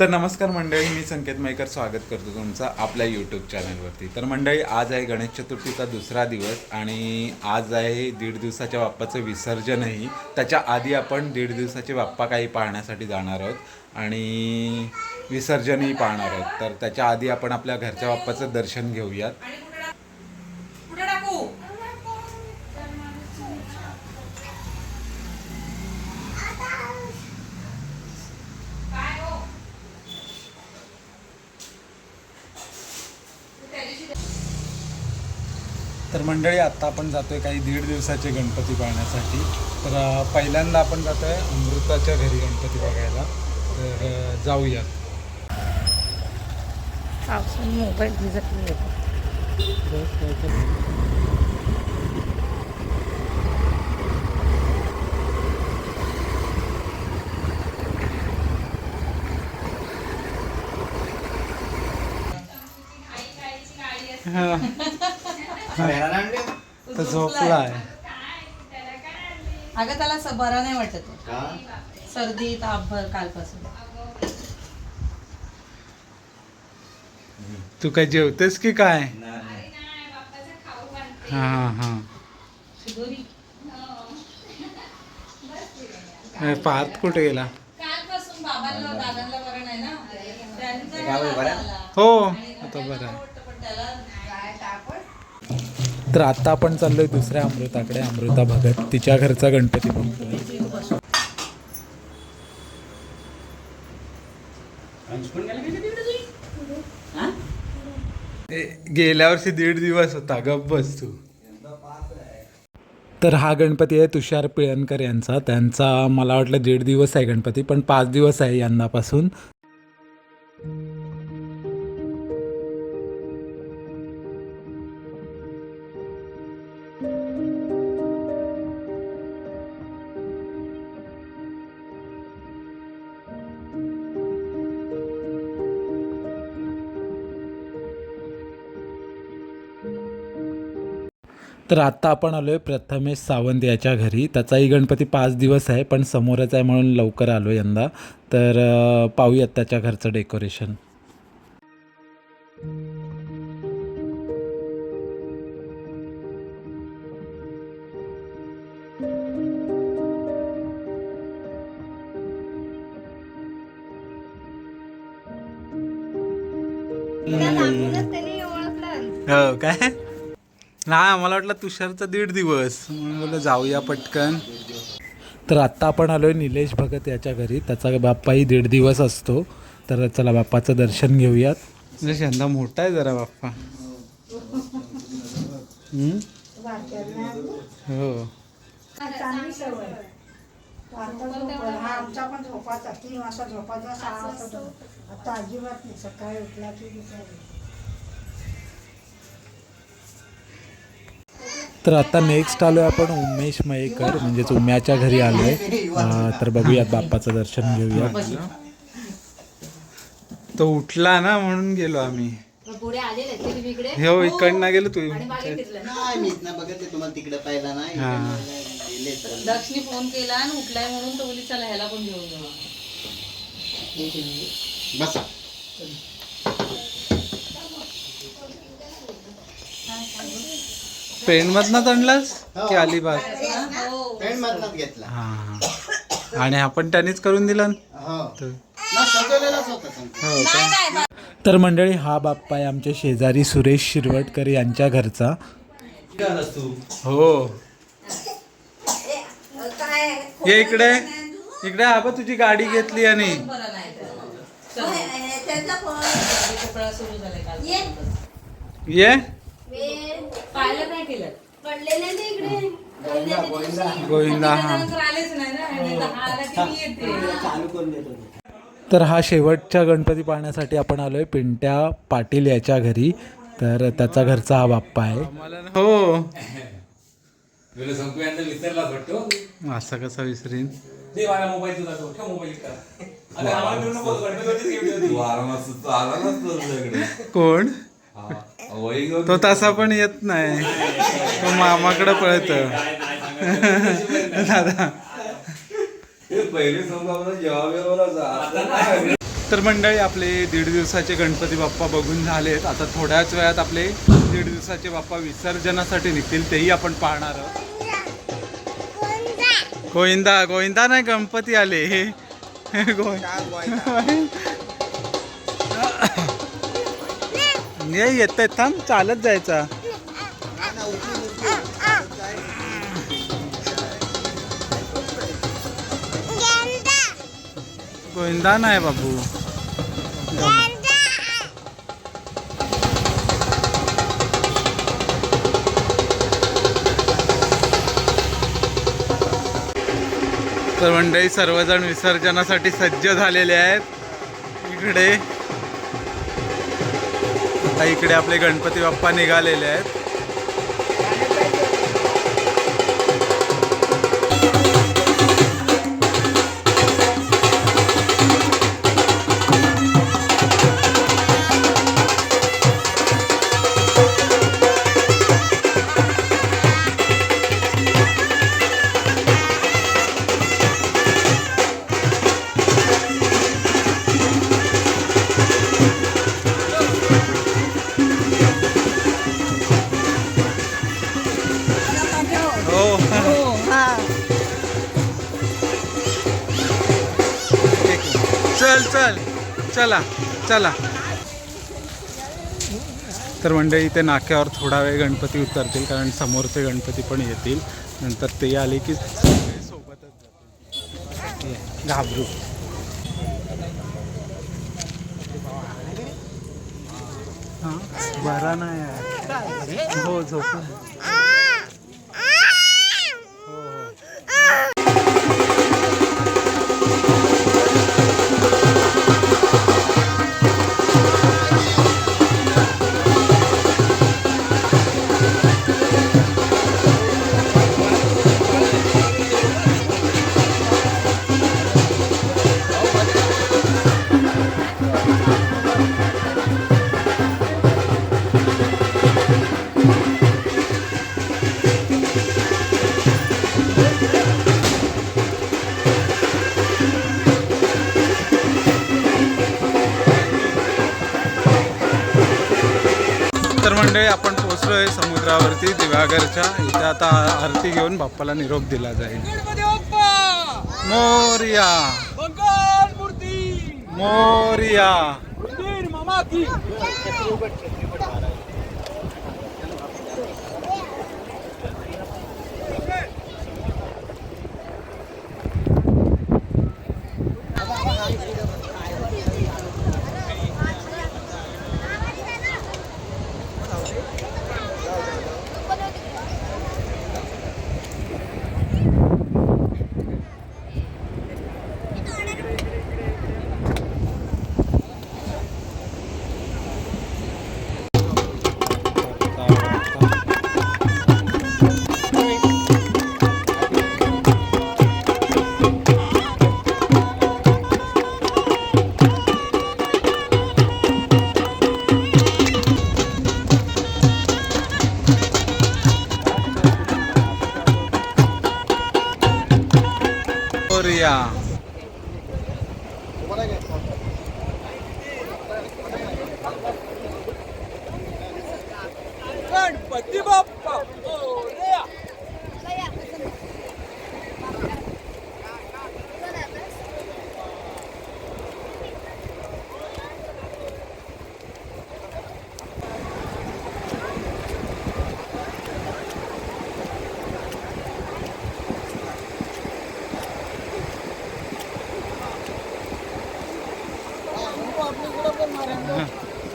तर नमस्कार मंडळी मी संकेत मयकर स्वागत करतो तुमचं आपल्या यूट्यूब चॅनलवरती तर मंडळी आज आहे गणेश चतुर्थीचा दुसरा दिवस आणि आज आहे दीड दिवसाच्या बाप्पाचं विसर्जनही. त्याच्या आधी आपण दीड दिवसाचे बाप्पा काही पाहण्यासाठी जाणार आहोत आणि विसर्जनही पाहणार आहोत. तर त्याच्या आधी आपण आपल्या घरच्या बाप्पाचं दर्शन घेऊयात. तर मंडळी आत्ता आपण जातोय काही दीड दिवसाचे गणपती पाहण्यासाठी. तर पहिल्यांदा आपण जातोय अमृताच्या घरी गणपती बघायला. तर पावसाने मोबाईल भिजत नाही तर झोपला आहे अगं त्याला स- बरं नाही वाटत. सर्दी ताप भर कालपासून तू काय जेवतेस की काय? हा हा शिदोरी हा पार्थ कुठे गेला? कालपासून बाबांना दादांना बरं नाही ना? त्यांचं हो आता बरं आहे. तर आता आपण चाललोय दुसऱ्या अमृताकडे. अमृता भगत तिच्या घरचा गणपती बघतोय. गेल्या वर्षी दीड दिवस होता. गप बस तू. तर हा गणपती आहे तुषार पिळणकर यांचा. त्यांचा मला वाटलं दीड दिवस आहे गणपती पण पाच दिवस आहे यंदापासून तर आत्ता आपण आलोय प्रथमेश सावंत याच्या घरी. त्याचाही गणपती पाच दिवस आहे पण समोरच आहे म्हणून लवकर आलो यंदा. तर पाहूयात त्याच्या घरचं डेकोरेशन. हो काय? नाही मला वाटलं तुषारचा दीड दिवस. म्हणून बोललं जाऊया पटकन. तर आत्ता आपण आलोय निलेश भगत याच्या घरी. त्याचा बाप्पाही दीड दिवस असतो. तर चला बाप्पाचं दर्शन घेऊयात. म्हणजे यंदा मोठा आहे जरा बाप्पा. हम्म? हो. आमचा पण झोपाचा तीन वाजता झोपाचा सहा वाजता आता अजिबात नाही सकाळी उठला की तर आता नेक्स्ट आलोय आपण उमेश मयेकर म्हणजेच उम्याच्या घरी आलोय. अं, तर बघूयात बाप्पाचं दर्शन घेऊया. तो उठला ना म्हणून गेलो आम्ही. हो इकडनं गेलो तू. मागे फिरलं. नाही मी इथनं बघत आहे, तुम्हाला तिकडे पाहिला नाही. हा. गेले तर. लक्ष्मी फोन केला आणि उठलाय म्हणून तो बोली चला ह्याला पण घेऊन जाऊ. बसा. पेन मधनच आणलास की अलिबाग? पेन मधनच घेतला. हा हा. आणि आपण त्यानेच करून दिला? हो. हो का? तर मंडळी हा बाप्पा आहे आमचे शेजारी सुरेश शिरवटकर यांच्या घरचा. हो. ये इकडे. इकडे आबा तुझी गाडी घेतली आणि. नाही गोविंदा हा. त्यानंतर आलेच नाही ना. आणि दहा आला की मी येते. तर हा शेवटच्या गणपती पाहण्यासाठी आपण आलोय पिंट्या पाटील याच्या घरी. तर त्याचा घरचा हा बाप्पा आहे. हो. तुला यांना वाटतो. असं कसं विसरीन? दे मला मोबाईल तुझा तो. ठेव मोबाईल का अरे आम्हाला देऊ नको गणपतीवरतीच गिफ्ट होती. वाराणसी आला नसतो तुझ्याकडे. कोण? हा. तो तसा पण येत नाही. तो मामाकडे पळत. दादा. हे. तर मंडळी आपले दीड दिवसाचे गणपती बाप्पा बघून झालेत. आता थोड्याच वेळात आपले दीड दिवसाचे बाप्पा विसर्जनासाठी निघतील तेही आपण पाहणार आहोत. गोविंदा. गोविंदा नाही गणपती आले. ये येत थांब चालत जायचा. गोविंदा नाही बाबू. तर मंडळी सर्वजण विसर्जनासाठी सज्ज झालेले आहेत. इकडे आता इकडे आपले गणपती बाप्पा निघालेले आहेत. हो. चल चल. चला चला. तर म्हणजे इथे नाक्यावर थोडा वेळ गणपती उतरतील कारण समोरचे गणपती पण येतील. नंतर ते आले की सोबतच घाबरू. हां? बरा नाही हो झोप. मंडळी आपण पोहोचलोय समुद्रावरती दिवागरच्या. इथे आता आरती घेऊन बाप्पाला निरोप दिला जाईल. मोरिया. मोरिया. मोरिया. गणपती बाप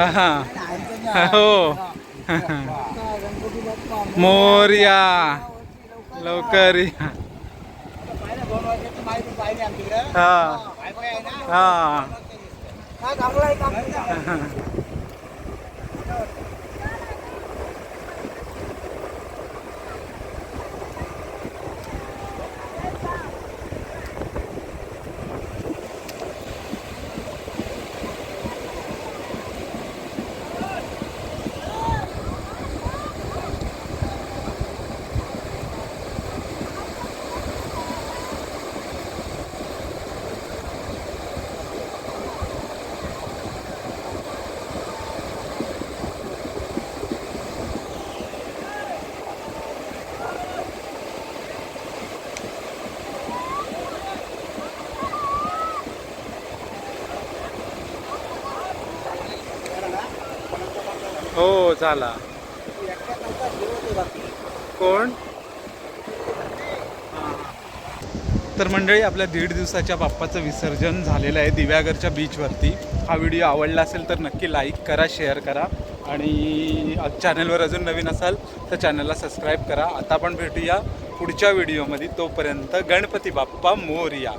हा. हो. मोरिया लवकर या. हा. हा. हो झाला कोण? तर मंडळी आपल्या दीड दिवसाच्या बाप्पाचं विसर्जन झालेलं आहे दिव्यागरच्या बीचवरती हा व्हिडिओ आवडला असेल तर नक्की लाईक करा शेअर करा. आणि चॅनलवर अजून नवीन असाल तर चॅनलला सबस्क्राईब करा. आता आपण भेटूया पुढच्या व्हिडिओमध्ये तोपर्यंत गणपती बाप्पा मोरया.